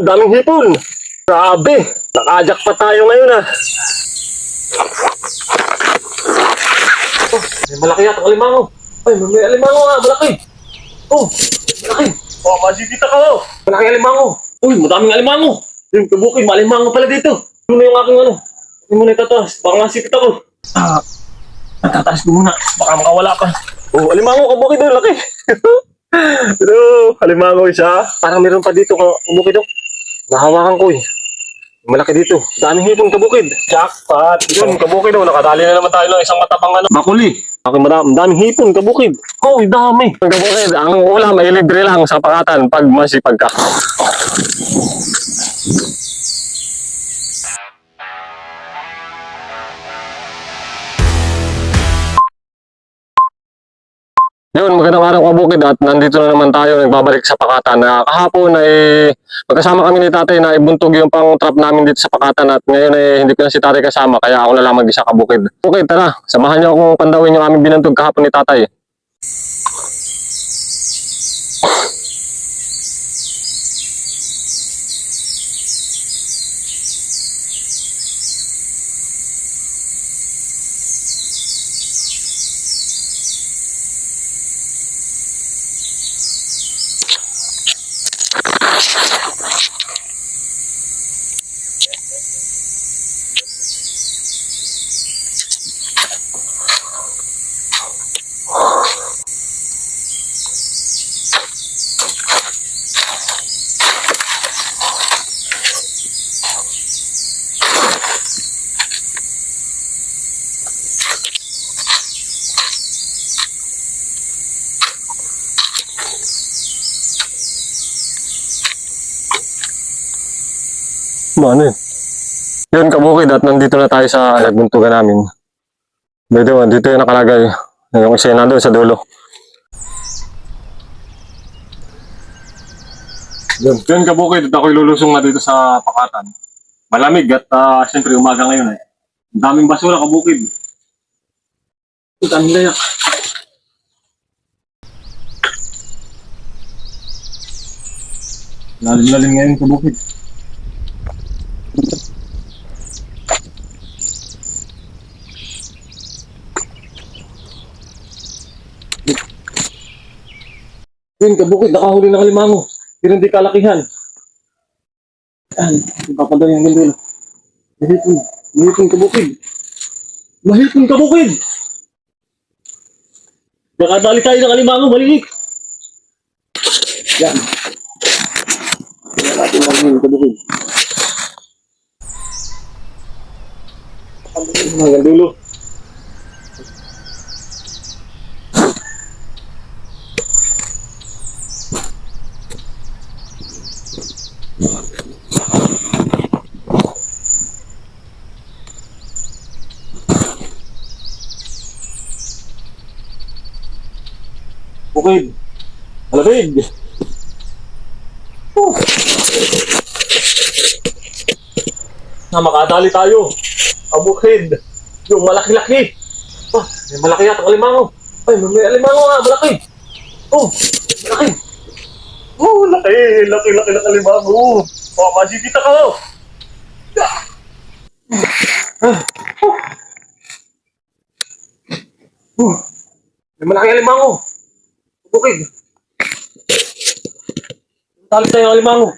Oh, daming hipon. Grabe. Nakajak pa tayo ngayon ah. Oh, may malaki yata ang alimango. Ay, may, alimango nga, malaki. Oh, malaki. Oh, majikita ka oh. Malaki alimango. Uy, madaming alimango. Yung kabukin, malimango pala dito. Yun na yung aking ano. Hindi mo na itataas. Baka masipit ako. Ah, natataas ko muna. Baka makawala pa. Oh, alimango, kabukin doon, laki. Ito, alimango isa. Parang meron pa dito, kabukin doon. Nahawakan ko eh. Malaki dito. Daming hipon kabukid. Jackpot. Yun, kabukid oh. Nakadali na naman tayo ng isang matapang ano. Bakuli. Okay, madam. Daming hipon kabukid. Oh, dami. Kabukid. Ang ulam ay libre lang sa pakatan pag masipag ka. Yun, magandang araw kabukid at nandito na naman tayo nagbabalik sa Pakatan. Na kahapon ay magkasama kami ni tatay na ibuntog yung pang trap namin dito sa Pakatan at ngayon ay hindi ko na si tatay kasama kaya ako na lang mag-isa kabukid. Okay, tara, samahan niyo akong pandawin yung aming binantog kahapon ni tatay. Ano yun? Yun kabukid at nandito na tayo sa nagbuntugan namin. Dito, dito yung nakalagay. Yung isa na doon sa dulo. Yun, yun kabukid at ako'y lulusong na dito sa Pakatan. Malamig at uh, siyempre umaga ngayon eh. Ang daming basura kabukid. Ang layak. Lalim-lalim ngayon kabukid. Yun, kabukid, nakahuli ng alimango. Pero hindi kalakihan. Yan, ipapadala yung gandula. Mahipon, mahipon kabukid. Mahipon kabukid! Nakadali tayo ng alimango, maliit. Yan. Yan natin ang kabukid. Hanggang dulo. Bukid. Malamig. Oh. Na makadali tayo. Ang bukid. Yung malaki-laki. Oh, may malaki yata ang alimango. Ay, may, alimango nga, malaki. Oh, malaki. Oh, laki, laki, laki ng alimango. Oh, masikita ka oh. Ah. Oh. May malaki alimango. Bukid. Tali tayo ng alimango.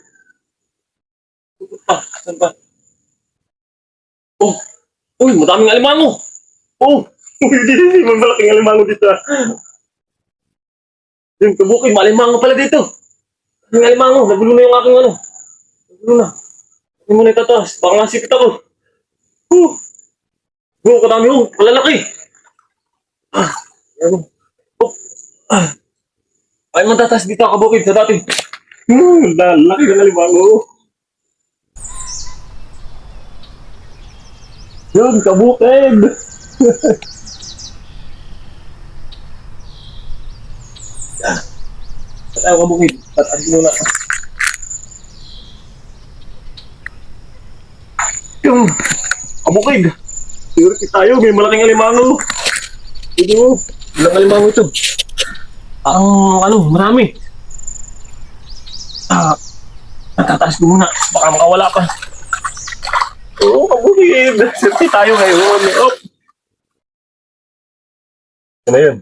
Ah, saan ba? Oh, uy, madaming alimango. Oh, hindi, hindi, may malaking alimango dito. ah. Yung kabukid, malimango pala dito. Yung alimango, nagulo na yung aking ano. Nagulo na. Hindi mo na itataas. Baka nasipit ako. Oh, oh, kadami oh, malalaki. Ah, yan. Oh, ah. Ay, matataas dito ako kabukid sa dati. Hmm, lalaki ng alimango. Yun, kabukid! Ayaw kabukid. Tataas muna. Yung, kabukid! Security tayo, may malaking alimango. Ito, ilang alimango ito? Ang ano, marami. Ah, Matataas ko muna. Baka makawala pa. Kabukid. Safety tayo ngayon. Oh. Ano yun?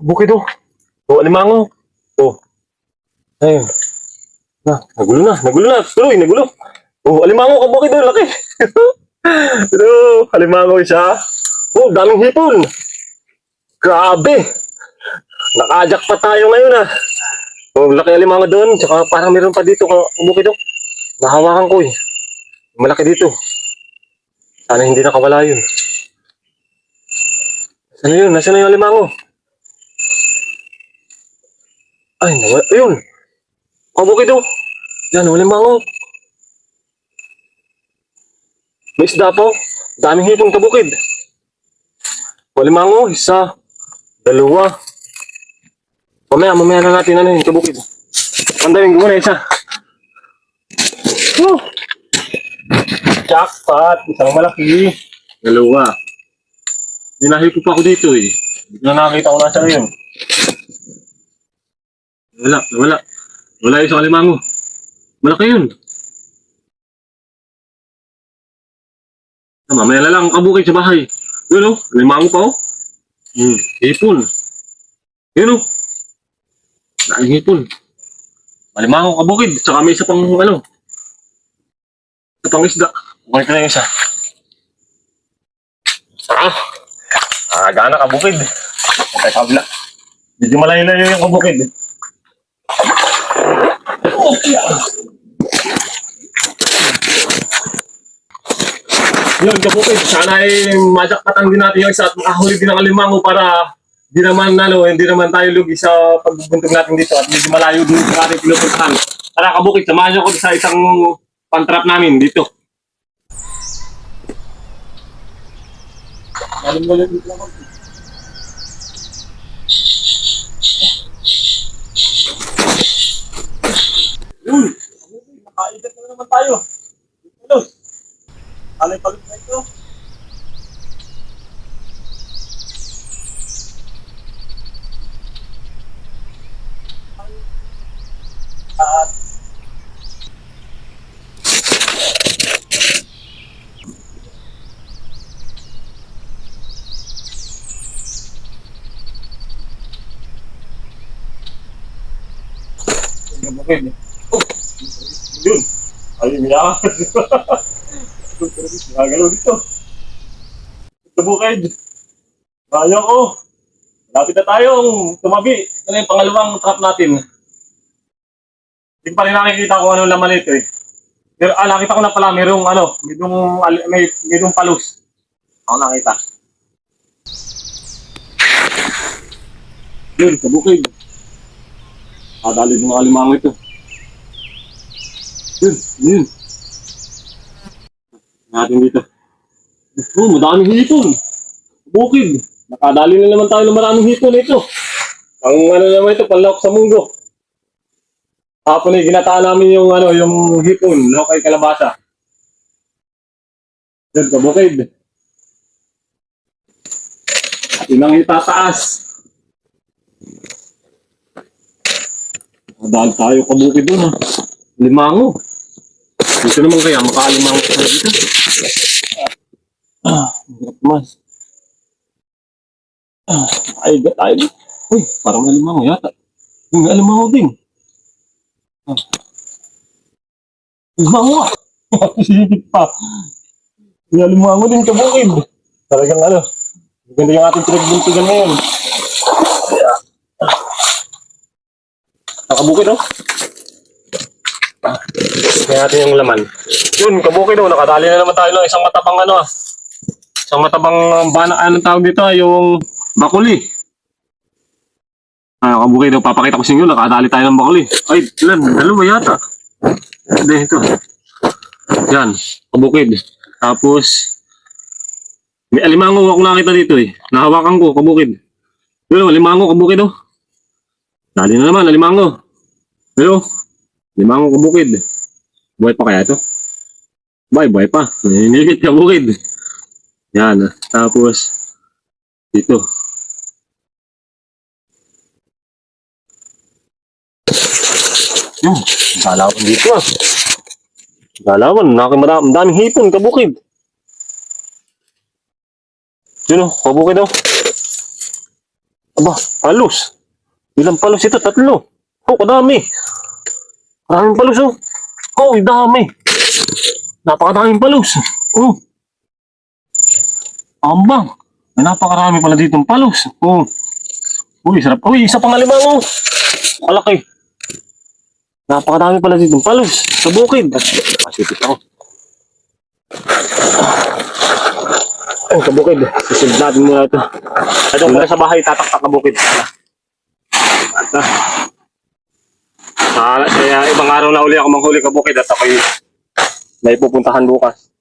Bukid oh. Oh, alimango. Oh. Ayun. Na, nagulo na, nagulo na. Tuloy, nagulo. Oh, alimango ka bukid oh, laki. Ito, alimango siya. Oh, daming hipon. Grabe. Nakajak pa tayo ngayon ah. Oh, laki alimango doon. Tsaka parang meron pa dito bukid oh. Nahawakan ko eh. Malaki dito. Sana hindi nakawala yun. Saan yun? Nasaan na yung alimango? Ay, nawala. Ayun! Kabukid oh! Yan, wala mango. May isda po. Daming hipon kabukid. Wala mango. Isa. Dalawa. Mamaya, mamaya na natin ano yung kabukid. Pandawin ko muna isa. Woo! Jackpot! Isang malaki. Dalawa. Dinahipon pa ako dito eh. Na nakakita ko na siya ngayon. Wala, wala. Wala yung isang alimango. Malaki yun. Ah, mamaya na lang ang kabukid sa bahay. Yun o, alimango pa o. Hmm, hipon. Yun o. Daing hipon. Alimango kabukid. Tsaka may isa pang ano. Isa pang isda. Kukunin ko na yung isa. Ah, ah gana kabukid. Patay kabila. Medyo malayo-layo yung kabukid. Oh. Yun, kabukid. Sana ay majakpatan din natin yung isa at makahuli din ng alimango para di naman, ano, hindi naman tayo lugi sa pagbubuntog natin dito at medyo malayo din sa ating pinupuntahan. Tara, kabukid, samahan niyo ko sa isang pantrap namin dito. Malim-malim dito lang ako. Yun! Nakaigat na naman tayo. Hello! Alay pagod Yun. Ay, umiyak. Nagagalaw dito. Ito bukid. Bayo ko. Lapit na tayong tumabi. Ito na yung pangalawang trap natin. Hindi pa rin nakikita kung ano laman ito eh. Pero ah, nakita ko na pala, mayroong ano, mayroong, may, mayroong palus. Ako nakita. Yun, kabukid. Kadali ng mga limango ito. Yun, yun. Natin dito. Oh, madaming hipon. Bukid. Nakadali na naman tayo ng maraming hipon ito. Ang ano naman ito, panlok sa munggo. Hapon ay ginataan namin yung ano, yung hipon, no, kay kalabasa. Yun, kabukid. At yun ang itataas. Dahil tayo kabukid doon ha. Limango. Dito naman kaya makalimango tayo dito. Ah, mas. Ah, ay, dito. Uy, parang may limango yata. Yung may limango din. Ah. Limango ah. Sipit pa. May limango din kabukid. Talagang ano. Ganda yung ating pinagbuntigan ngayon. Nakabukid oh. Kaya natin yung laman. Yun, kabukid oh. Nakadali na naman tayo ng isang matabang ano ah. Isang matabang bana, anong tawag dito ah, yung bakuli. Ah, kabukid oh. Papakita ko sa inyo, nakadali tayo ng bakuli. Ay, ilan? Dalawa yata. Hindi, ito. Yan, kabukid. Tapos, may alimango ako nakita dito eh. Nahawakan ko, kabukid. Yun, alimango, kabukid oh. Tali na naman, alimango. Hello? Alimango kabukid. Buhay pa kaya ito? Buhay, buhay pa. Naninigit kabukid. Yan. Tapos, dito. Yung, galawan dito ah. Galawan, nakamarami, daming hipon, kabukid. Yun oh, o, kabukid o. Oh. Aba, halos. Ilang palos ito? Tatlo. Oh, kadami. Maraming palos oh. Oh, ang dami. Napakadaming palos. Oh. Ambang. May napakarami pala ditong palos. Oh. Uy, sarap. Uy, isa pang alimang oh. Malaki. Napakadami pala ditong palos. Sa bukid. Masipit ako. Ay, kabukid. Sisilid natin muna ito. Ito pala sa bahay, tataktak kabukid. At ah, sa, sa ibang araw na uli ako manghuli kabukid at ako'y may pupuntahan bukas.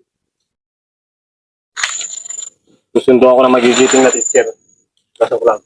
Susundo ako ng magigiting na teacher. Pasok lang.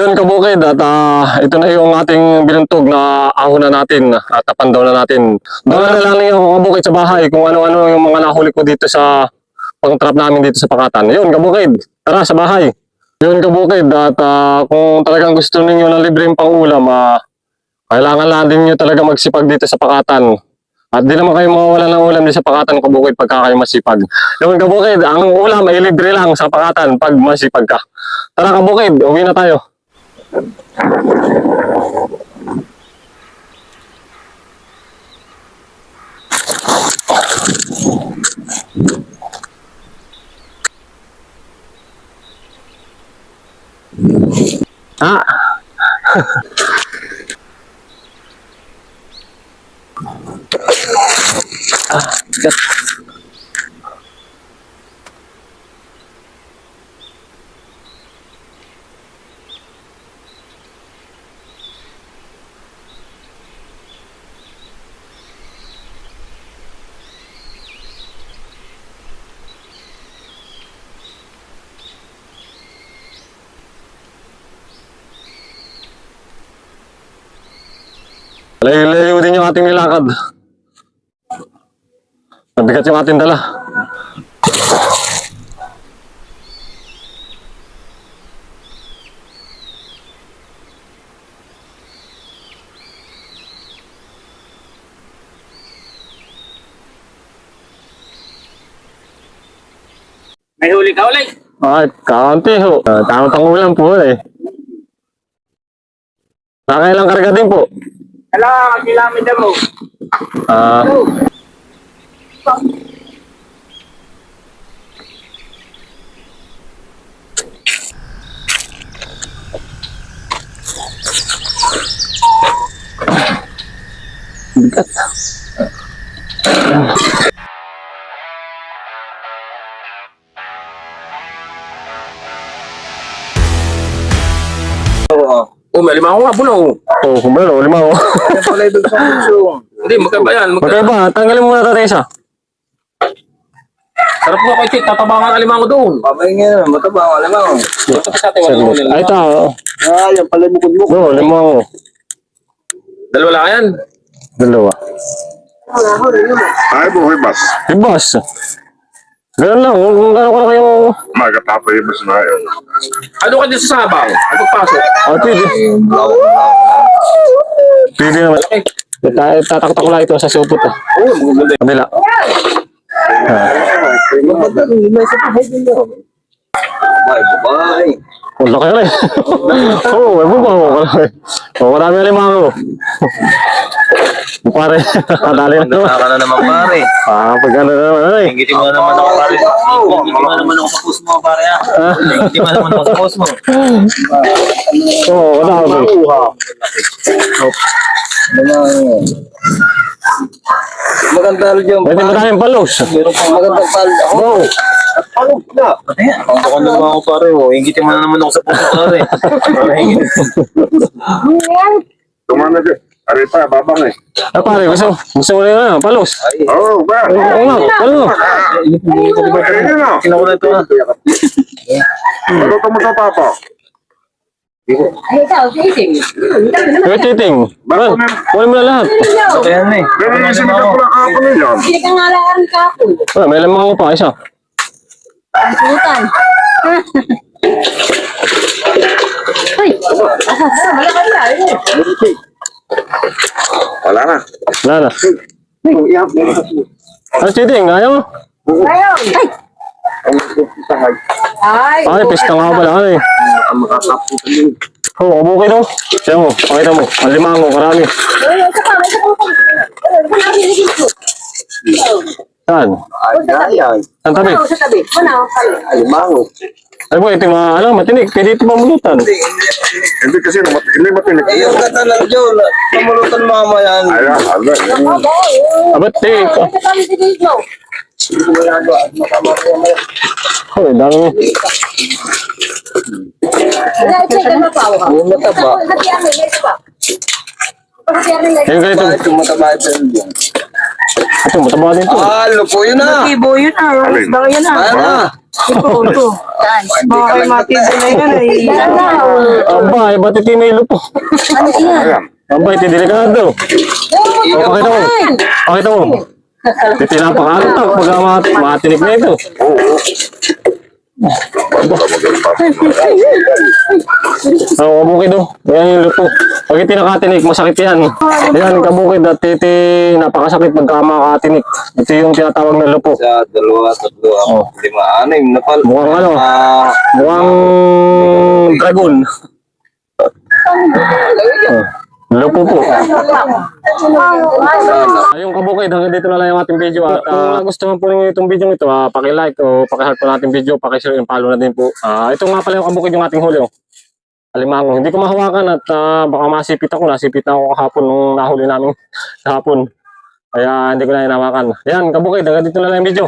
Yun kabukid at ah, ito na yung ating binuntog na ahon na natin at tapandaw na natin. Doon na lang yung kabukid sa bahay kung ano-ano yung mga nahuli ko dito sa pang-trap namin dito sa Pakatan. Yun kabukid, tara sa bahay. Yun kabukid at ah, kung talagang gusto ninyo ng libreng pang-ulam, ah, kailangan lang din nyo talaga magsipag dito sa Pakatan. At di naman kayo mawawala ng ulam dito sa Pakatan kabukid pagka kayo masipag. Yun kabukid, ang ulam ay libre lang sa Pakatan pag masipag ka. Tara kabukid, uwi na tayo. Ah. ah, bigat. Layo-layo din yung ating nilakad. Mabigat yung ating dala. May huli ka ulit. Ay, kaunti ho. Uh, tamang pangulam po eh. Nakailang karga din po. Ala, kilometer mo. Ah, bigat. Oh, may lima ko nga puno. Oh, kumero, lima ko. Ano pala ibig sa puso? Hindi, magkaiba yan. Magka... Magkaiba, tanggalin muna natin isa. Sarap nga kay Chit, tatabangan ang lima ko doon. Babay nga, mataba ang alam mo. Ito pa sa atin, walang huli. Ay, ito. oh. Ah, yan pala bukod mo. Oo, lima ko. Dalawa lang yan. Dalawa. Ay, buhay bas. Ibas. Ganun lang, kung gano'n ko na kayong... Magatapay yung bas na yun. Ano ka dyan sa sabaw? Ano pasok? Oh, pwede. Pwede naman. Okay. Ita- Tataktak ko lang ito sa supot ah. Oo, magaganda. Kabila. Ah. Mamadali na sa bahay din yun. Bye, bye. Ang laki rin. Oo, bubaw ko kalaki. Oh, marami na lima ko. Pare, kadali na naman. Nasa ka na naman pare. Ah, pag ano na naman, ay. Hingitin mo na naman ako pare. Hingitin mo na naman ako sa post mo pare ah. Hingitin mo na naman ako sa post mo. Oo, wala ako. Maganda rin yung Pwede mo tayong palos. Meron pang magandang pal. Oo. Ano na? Ka naman ako pare. Oh. Hingitin mo na naman ako sa post mo pare. Tumana dyan. Ari pa, babang eh. Ah, pare, gusto, gusto mo na yan, palos. Oo, ba? Oo nga, ano? Yun ah. Sino ko na ito ah. Ano ka mo sa papa? Kaya titing. Well, kunin mo na lahat. Ito yan eh. Pero yung sinigyan ko lang ako na yan. Hindi ka nga lang kapon. Ah, may lamang ko pa, isa. Ang sultan. Ay! Wala ka na. Wala na. Wala na. Ano titing, ayaw mo? Ayun! Ay! Ay! Ay, pista nga pala, ano eh. Oo, oh, okay daw. Siya mo, pakita mo. Ang limango, karami. Ay. Ay. Saan? Saan tabi? Manaw sa tabi. Manaw. Ay po, ito yung mga, ano, matinik. Pwede ito pamulutan. Hindi kasi mat hindi matinig. Ayun ka talaga John. Kamulutan mama yan. Ayan, ala. Abat. Ito kami si Dino. Oh, dami ito yung ito ito. Ganito. Yung mataba ito yun? Ito, mataba din ito. Ah, lupo yun na. Ibo yun ah. Alin? Baka yun ah. Ayan na. Ito, ito. Mga kay matibo na yan ay. Aba, eh, ba't ito may lupo? Ano yan? Aba, ito delikado. Oh, pakita mo. Pakita mo. Ito napakalat to. Pag mat matinik na ito. Oo, oh, kabukid oh. Yan yung lupo. Pag ito nakatinik, masakit yan. Yan, kabukid at iti napakasakit pagka makatinik. Ito yung tinatawag na lupo. Sa dalawa, tatlo, Oh. lima, anim na pal. Mukhang ano, Ah, mukhang dragon. Oh, lupo po. Ayun kabukid, hanggang dito na lang yung ating video. At kung nagustuhan po ninyo itong video ito, ah, paki-like o paki-heart po natin video, paki-share and follow na din po. Ah, ito nga pala yung kabukid yung ating huli. Alimango. Hindi ko mahawakan at ah, baka masipit ako. Nasipit na ako kahapon nung nahuli namin kahapon. Kaya hindi ko na hinawakan. Yan, kabukid, hanggang dito na lang yung video.